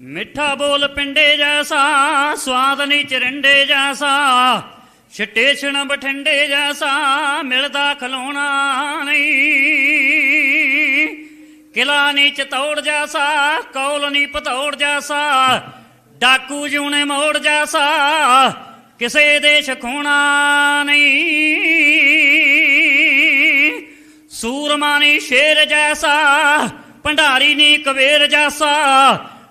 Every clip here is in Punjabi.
ਮਿੱਠਾ ਬੋਲ ਪਿੰਡੇ ਜੈਸਾ, ਸਵਾਦ ਨਹੀਂ ਚਰਿੰਡੇ ਜੈਸਾ ਸਟੇਸ਼ਨ ਬਠਿੰਡੇ ਜੈਸਾ, ਮਿਲਦਾ ਖਲੋਣਾ ਨਹੀਂ। ਕਿਲਾ ਨੀ ਚਤੌੜ ਜੈਸਾ, ਕੌਲ ਨੀ ਪਤੌੜ ਜੈਸਾ, ਡਾਕੂ ਜੂਨੇ ਮੋੜ ਜੈਸਾ, ਕਿਸੇ ਦੇ ਖੋਣਾ ਨਹੀਂ। ਸੂਰਮਾ ਨੀ ਸ਼ੇਰ ਜੈਸਾ, ਭੰਡਾਰੀ ਨੀ ਕਵੇਰ ਜੈਸਾ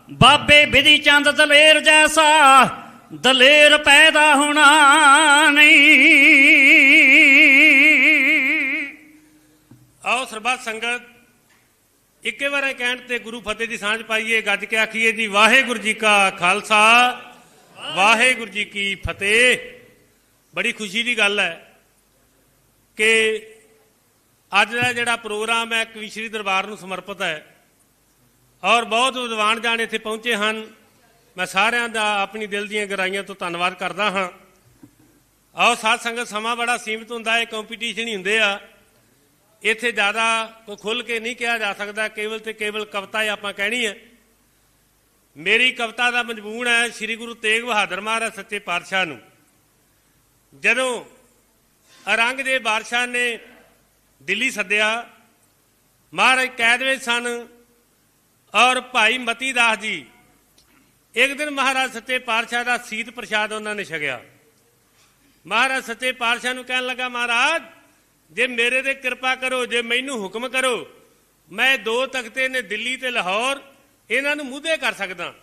ਬਾਬੇ ਬਿਧੀ ਚੰਦ ਦਲੇਰ ਜੈਸਾ, ਦਲੇਰ ਪੈਦਾ ਹੋਣਾ ਨਹੀਂ। ਆਓ ਸਰਬੱਤ ਸੰਗਤ, ਇੱਕੇ ਵਾਰੇ ਕਹਿਣ ਤੇ ਗੁਰੂ ਫਤਿਹ ਦੀ ਸਾਂਝ ਪਾਈਏ, ਗੱਜ ਕੇ ਆਖੀਏ ਜੀ, ਵਾਹਿਗੁਰੂ ਜੀ ਕਾ ਖਾਲਸਾ, ਵਾਹਿਗੁਰੂ ਜੀ ਕੀ ਫਤਿਹ। ਬੜੀ ਖੁਸ਼ੀ ਦੀ ਗੱਲ ਹੈ ਕਿ ਅੱਜ ਦਾ ਜਿਹੜਾ ਪ੍ਰੋਗਰਾਮ ਹੈ ਕਵੀਸ਼ਰੀ ਦਰਬਾਰ ਨੂੰ ਸਮਰਪਿਤ ਹੈ। ਔਰ ਬਹੁਤ ਵਿਦਵਾਨ ਜਾਣ ਇੱਥੇ ਪਹੁੰਚੇ ਹਨ। ਮੈਂ ਸਾਰਿਆਂ ਦਾ ਆਪਣੀ ਦਿਲ ਦੀਆਂ ਗਹਿਰਾਈਆਂ ਤੋਂ ਧੰਨਵਾਦ ਕਰਦਾ ਹਾਂ। ਆਓ, ਸਾਧ ਸੰਗਤ ਸਮਾਂ ਬੜਾ ਸੀਮਿਤ ਹੁੰਦਾ ਹੈ ਕੰਪੀਟੀਸ਼ਨ ਹੀ ਹੁੰਦੇ ਆ। ਇੱਥੇ ਜ਼ਿਆਦਾ ਕੋਈ ਖੁੱਲ ਕੇ ਨਹੀਂ ਕਿਹਾ ਜਾ ਸਕਦਾ, ਕੇਵਲ ਤੇ ਕੇਵਲ ਕਵਿਤਾ ਹੀ ਆਪਾਂ ਕਹਿਣੀ ਹੈ। ਮੇਰੀ ਕਵਿਤਾ ਦਾ ਮਜਮੂਨ ਹੈ ਸ੍ਰੀ ਗੁਰੂ ਤੇਗ ਬਹਾਦਰ ਮਹਾਰਾਜ ਸੱਚੇ ਪਾਤਸ਼ਾਹ ਨੂੰ। ਜਦੋਂ ਔਰੰਗਜ਼ੇਬ ਬਾਦਸ਼ਾਹ ਨੇ ਦਿੱਲੀ ਸੱਦਿਆ, ਮਹਾਰਾਜ ਕੈਦ ਵਿੱਚ ਸਨ। ਔਰ ਭਾਈ ਮਤੀ ਦਾਸ ਜੀ, ਇੱਕ ਦਿਨ ਮਹਾਰਾਜ ਸੱਚੇ ਪਾਤਸ਼ਾਹ ਦਾ ਸੀਤ ਪ੍ਰਸ਼ਾਦ ਉਹਨਾਂ ਨੇ ਛਕਿਆ। ਮਹਾਰਾਜ ਸੱਚੇ ਪਾਤਸ਼ਾਹ ਨੂੰ ਕਹਿਣ ਲੱਗਾ, ਮਹਾਰਾਜ, ਜੇ ਮੇਰੇ ਤੇ ਕਿਰਪਾ ਕਰੋ, ਜੇ ਮੈਨੂੰ ਹੁਕਮ ਕਰੋ, ਮੈਂ ਦੋ ਤਖਤੇ ਨੇ ਦਿੱਲੀ ਤੇ ਲਾਹੌਰ ਇਹਨਾਂ ਨੂੰ ਮੁੱਦੇ ਕਰ ਸਕਦਾ।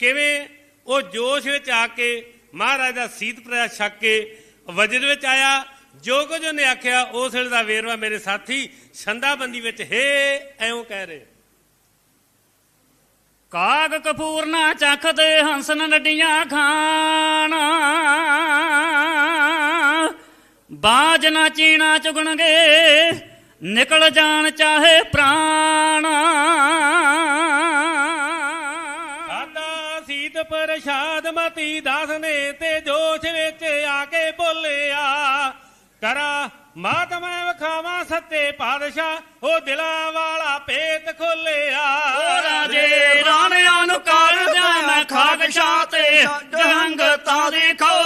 ਕਿਵੇਂ ਉਹ ਜੋਸ਼ ਵਿੱਚ ਆ ਕੇ ਮਹਾਰਾਜ ਦਾ ਸੀਤ ਪ੍ਰਸ਼ਾਦ ਛਕ ਕੇ ਵਜਦ ਵਿੱਚ ਆਇਆ, ਜੋ ਕੁਝ ਉਹਨੇ ਆਖਿਆ, ਉਸ ਵੇਲੇ ਦਾ ਵੇਰਵਾ ਮੇਰੇ ਸਾਥੀ ਸੰਦਾਬੰਦੀ ਵਿੱਚ, ਹੇ, ਐਉਂ ਕਹਿ ਰਹੇ। ਕਾਗ ਕਪੂਰ ਨਾ ਚੱਖਦੇ ਹੰਸਨ ਨੱਡੀਆਂ ਖਾਣ। ਬਾਜ ਨਾ ਚੀਣਾ ਚੁਗਣਗੇ, ਨਿਕਲ ਜਾਣ ਚਾਹੇ ਪ੍ਰਾਣ। ਸਾਡਾ ਸੀਤ ਪ੍ਰਸ਼ਾਦ ਮਤੀ ਦਾਸ ਨੇ ਤੇ ਜੋਸ਼ ਵਿੱਚ ਆ ਕੇ ਬੋਲਿਆ, ਕਰਾ ਮਾਤਮਾ ਵਖਾਵਾ ਸੱਤੇ ਪਾਤਸ਼ਾਹ, ਉਹ ਦਿਲਾਂ ਵਾਲਾ ਭੇਤ ਖੋਲਿਆ।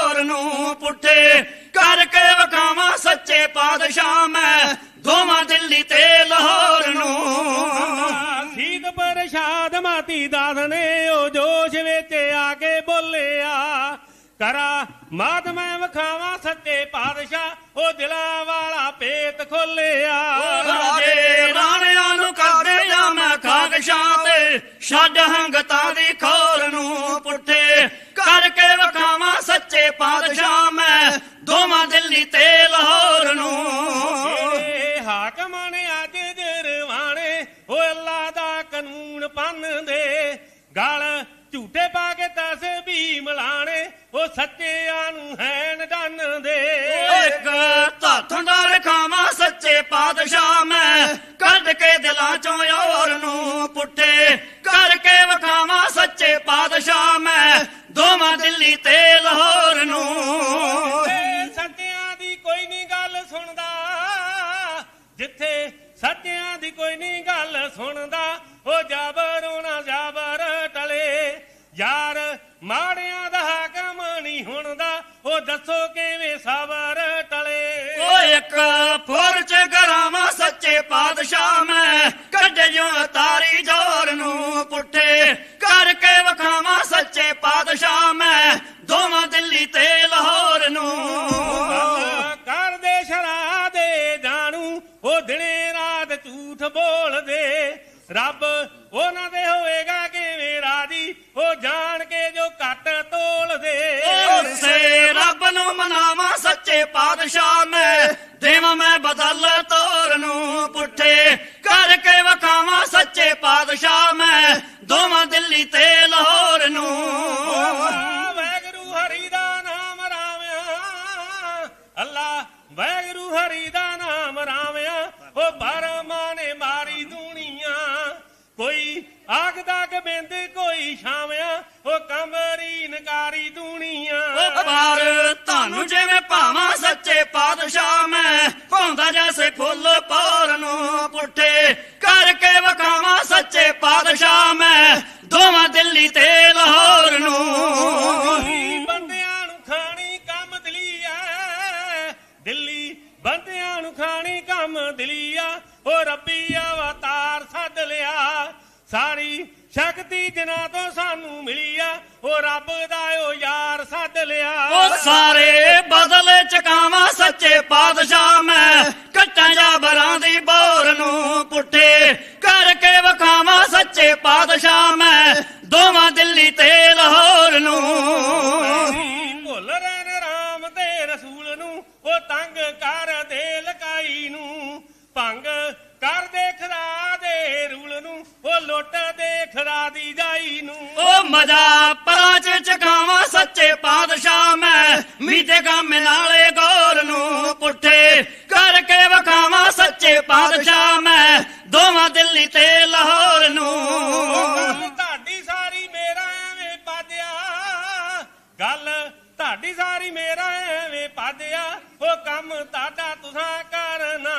ਖੋਰ ਨੂੰ ਪੁੱਠੇ ਕਰਕੇ ਵਕਾਵਾਂ ਸੱਚੇ ਪਾਤਸ਼ਾਹ ਮੈਂ। ਦੋਵਾਂ ਦਿੱਲੀ ਤੇ ਲਾਹੌਰ ਨੂੰ। ਸੀਤ ਪ੍ਰਸ਼ਾਦ ਮਤੀ ਦਾਸ ਨੇ ਉਹ ਜੋਸ਼ ਵਿੱਚ ਆ ਕੇ ਬੋਲਿਆ ਕਰਾ ਮਾਤਮਾ ਵਖਾਵਾ ਸੱਚੇ ਪਾਤਸ਼ਾਹ। ਉਹ ਦਿਲਾਂ ਵਾਲਾ ਭੇਤ ਖੋਲਿਆ ਰਾਜੇ ਰਾਣਿਆਂ ਨੂੰ ਕਰਦੇ ਜਾ ਮੈਂ ਖਾਕਸ਼ਾਂ ਤੇ ਛੱਡ ਹੰਗਤਾਂ ਦੀ ਖੋਰ ਨੂੰ ਪੁੱਠੇ ਕਰਕੇ ਵਕਾਵਾਂ ਸੱਚੇ ਪਾਤਸ਼ਾਹ ਮੈਂ। ਦੋਵਾਂ ਦਿੱਲੀ ਤੇ ਲਾਹੌਰ ਨੂੰ। ਹਾਕਮਾਂ ਨੇ ਅੱਜ ਜਰਵਾਣੇ ਓ ਅੱਲਾ ਦਾ ਕਾਨੂੰਨ ਪੰਨਦੇ ਗਲ ਝੂਠੇ ਪਾ ਕੇ ਤਸਬੀਹ ਮਿਲਾਣੇ ਉਹ ਸੱਚਿਆਂ ਨੂੰ ਹੈਨ ਡੰਨਦੇ ਇੱਕ ਧੱਥ ਦਾ ਰਖਾਵਾਂ ਸੱਚੇ ਪਾਤਸ਼ਾਹ ਮੈਂ। ਕੱਢ ਕੇ ਦਿਲਾਂ ਚੋਂ ਔਰ ਨੂੰ ਪੁੱਠੇ ਦੋਵਾਂ ਦਿੱਲੀ ਤੇ ਲਾਹੌਰ ਨੂੰ। ਸੱਚਿਆਂ ਦੀ ਕੋਈ ਨਹੀਂ ਗੱਲ ਸੁਣਦਾ। ਜਿੱਥੇ ਸੱਚਿਆਂ ਦੀ ਕੋਈ ਨਹੀਂ ਗੱਲ ਸੁਣਦਾ ਉਹ ਜਾਬਰ ਨਾ ਜਾਬਰ ਟਲੇ। ਯਾਰ ਮਾੜਿਆਂ ਦਾ ਹਾਕਮ ਨਹੀਂ ਹੁੰਦਾ ਉਹ ਦੱਸੋ ਕਿਵੇਂ ਸਬਰ ਟਲੇ। ਓ ਇੱਕ ਫੁਰ ਚ ਗਰਾਵਾਂ ਸੱਚੇ ਪਾਤਸ਼ਾਹ ਮੈਂ ਉਹ ਦਿਨੇ ਰਾਤ ਝੂਠ ਬੋਲਦੇ। ਰੱਬ ਉਹਨਾਂ ਦੇ ਹੋਵੇਗਾ ਕਿਵੇਂ ਰਾਜੀ? ਉਹ ਜਾਣ ਕੇ ਜੋ ਘੱਟ ਤੋਲਦੇ। ਉਸੇ ਰੱਬ ਨੂੰ ਮਨਾਵਾਂ ਸੱਚੇ ਪਾਤਸ਼ਾਹ ਮੈਂ। ਸਾਰੀ ਸ਼ਕਤੀ ਜਿਨਾ ਤੋਂ ਸਾਨੂੰ ਮਿਲੀ ਆ। ਉਹ ਰੱਬ ਦਾ ਉਹ ਯਾਰ ਸੱਦ ਲਿਆ। ਉਹ ਸਾਰੇ ਬਦਲੇ ਚਕਾਵਾਂ ਸੱਚੇ ਪਾਤਸ਼ਾਹ ਮੈਂ। ਕੱਟਾਂ ਜਾਬਰਾਂ ਦੀ ਬੋਰ ਨੂੰ ਪੁੱਠੇ ਕਰਕੇ ਵਿਖਾਵਾਂ ਸੱਚੇ ਪਾਤਸ਼ਾਹ ਮੈਂ। ਦੋਵਾਂ ਦਿੱਲੀ ਤੇ ਲਾਹੌਰ ਨੂੰ। ਭੁੱਲ ਰਹੇ ਨੇ ਰਾਮ ਤੇ ਰਸੂਲ ਨੂੰ। ਉਹ ਤੰਗ ਕਰ ਦੇ ਉਹ ਲੁੱਟ ਦੇ ਜਾਈ ਨੂੰ। ਉਹ ਮਜਾ ਪਰਾਂ ਚ ਚਕਾਵਾਂ ਸੱਚੇ ਪਾਤਸ਼ਾਹ ਮੈਂ। ਮੀਤੇ ਗਾਮੇ ਨਾਲੇ ਗੌਰ ਨੂੰ ਪੁੱਠੇ ਕਰਕੇ ਵਿਖਾਵਾਂ ਸੱਚੇ ਪਾਤਸ਼ਾਹ ਮੈਂ। ਦੋਵਾਂ ਦਿੱਲੀ ਤੇ ਲਾਹੌਰ ਨੂੰ। ਤੁਹਾਡੀ ਸਾਰੀ ਮੇਰਾ ਐਵੇਂ ਪਾਦਿਆ। ਗੱਲ ਤੁਹਾਡੀ ਸਾਰੀ ਮੇਰਾ ਐਵੇਂ ਪਾਦਿਆ। ਉਹ ਕੰਮ ਤੁਹਾਡਾ ਤੁਸਾਂ ਕਰਨਾ।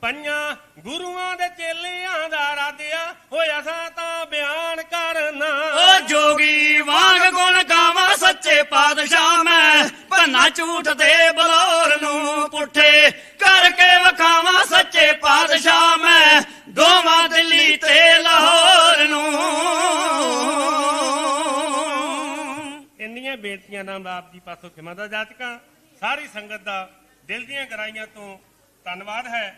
ਪੰਜਾਂ ਗੁਰੂਆਂ ਦੇ ਚੇਲਿਆਂ ਦਾ ਰਾਧਿਆ ਓਏ ਅਸਾਂ ਤਾਂ ਬਿਆਨ ਕਰਨਾ। ਓ ਜੋਗੀ ਵਾਂਗ ਗੁਣ ਗਾਵਾਂ ਸੱਚੇ ਪਾਤਸ਼ਾਹ ਮੈਂ। ਭੰਨਾ ਝੂਠ ਦੇ ਬਲੌਰ ਨੂੰ ਪੁੱਠੇ ਕਰਕੇ ਵਿਖਾਵਾਂ ਸੱਚੇ ਪਾਤਸ਼ਾਹ ਮੈਂ। ਦੋਵਾਂ ਦਿੱਲੀ ਤੇ ਲਾਹੌਰ ਨੂੰ। ਇੰਨੀਆਂ ਬੇਨਤੀਆਂ ਨਾਲ ਆਪ ਜੀ ਪਾਸੋਂ ਖਿਮਾ ਦਾ ਜਾਚਕਾਂ। ਸਾਰੀ ਸੰਗਤ ਦਾ ਦਿਲ ਦੀਆਂ ਗਰਾਈਆਂ ਤੋਂ ਧੰਨਵਾਦ ਹੈ।